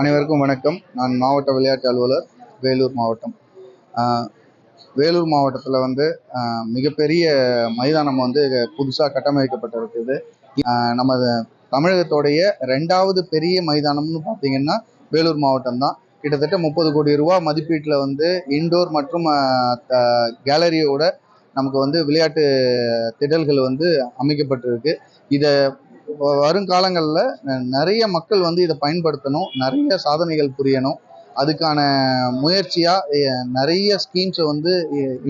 அனைவருக்கும் வணக்கம். நான் மாவட்ட விளையாட்டு அலுவலர் வேலூர் மாவட்டம். வேலூர் மாவட்டத்தில் வந்து மிகப்பெரிய மைதானம் வந்து புதுசாக கட்டமைக்கப்பட்டிருக்குது. நம்ம தமிழகத்தோடைய ரெண்டாவது பெரிய மைதானம்னு பார்த்தீங்கன்னா வேலூர் மாவட்டம் தான். கிட்டத்தட்ட முப்பது கோடி ரூபா மதிப்பீட்டில் வந்து இன்டோர் மற்றும் கேலரியோட நமக்கு வந்து விளையாட்டு திடல்கள் வந்து அமைக்கப்பட்டிருக்கு. இதை வருங்காலங்களில் நிறைய மக்கள் வந்து இதை பயன்படுத்தணும் நிறைய சாதனைகள் புரியணும். அதுக்கான முயற்சியாக நிறைய ஸ்கீம்ஸை வந்து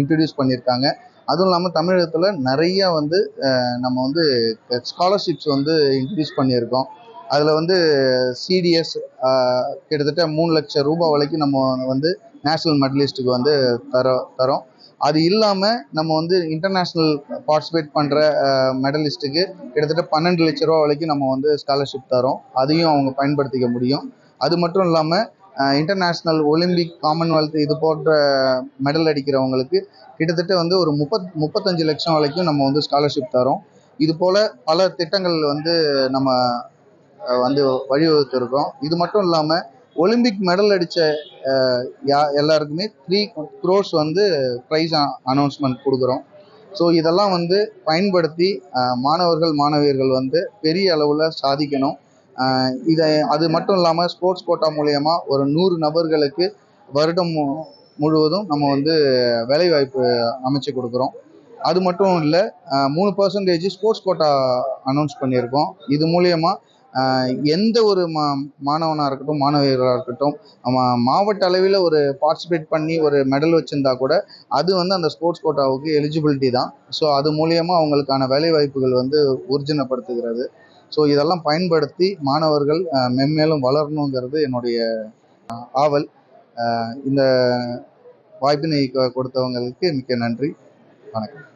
இன்ட்ரடியூஸ் பண்ணியிருக்காங்க. அதுவும் இல்லாமல் தமிழகத்தில் நிறைய வந்து நம்ம வந்து ஸ்காலர்ஷிப்ஸ் வந்து இன்ட்ரடியூஸ் பண்ணியிருக்கோம். அதில் வந்து சிடிஎஸ் கிட்டத்தட்ட மூணு லட்சம் ரூபாய் வரைக்கும் நம்ம வந்து நேஷ்னல் மெடலிஸ்ட்டுக்கு வந்து தரோம் தரோம். அது இல்லாமல் நம்ம வந்து இன்டர்நேஷ்னல் பார்ட்டிசிபேட் பண்ணுற மெடலிஸ்ட்டுக்கு கிட்டத்தட்ட பன்னெண்டு லட்ச ரூபா வரைக்கும் நம்ம வந்து ஸ்காலர்ஷிப் தரோம். அதையும் அவங்க பயன்படுத்திக்க முடியும். அது மட்டும் இல்லாமல் இன்டர்நேஷ்னல் ஒலிம்பிக் காமன்வெல்த் இது போன்ற மெடல் அடிக்கிறவங்களுக்கு கிட்டத்தட்ட வந்து ஒரு முப்பத் முப்பத்தஞ்சு லட்சம் வரைக்கும் நம்ம வந்து ஸ்காலர்ஷிப் தரோம். இது போல் பல திட்டங்கள் வந்து நம்ம வந்து வந்து வழிவகுத்திருக்கோம். இது மட்டும் இல்லாமல் ஒலிம்பிக் மெடல் அடித்த யா எல்லாருக்குமே த்ரீ க்ரோஸ் வந்து ப்ரைஸ் அனௌன்ஸ்மெண்ட் கொடுக்குறோம். ஸோ இதெல்லாம் வந்து பயன்படுத்தி மாணவர்கள் மாணவியர்கள் வந்து பெரிய அளவில் சாதிக்கணும். இதை அது மட்டும் இல்லாமல் ஸ்போர்ட்ஸ் கோட்டா மூலயமா ஒரு நூறு நபர்களுக்கு வருடம் மு- முழுவதும் நம்ம வந்து வேலைவாய்ப்பு அமைச்சு கொடுக்குறோம். அது மட்டும் இல்லை மூணு பர்சன்டேஜ் ஸ்போர்ட்ஸ் கோட்டா அனௌன்ஸ் பண்ணியிருக்கோம். இது மூலயமா எந்த ஒரு மா மாணவனாக இருக்கட்டும் மாணவியர்களாக இருக்கட்டும் அவன் மாவட்ட அளவில் ஒரு பார்ட்டிசிபேட் பண்ணி ஒரு மெடல் வச்சுருந்தா கூட அது வந்து அந்த ஸ்போர்ட்ஸ் கோட்டாவுக்கு எலிஜிபிலிட்டி தான். ஸோ அது மூலியமாக அவங்களுக்கான வேலைவாய்ப்புகள் வந்து ஊர்ஜினப்படுத்துகிறது ஸோ இதெல்லாம் பயன்படுத்தி மாணவர்கள் மென்மேலும் வளரணுங்கிறது என்னுடைய ஆவல். இந்த வாய்ப்பினை கொடுத்தவங்களுக்கு மிக்க நன்றி. வணக்கம்.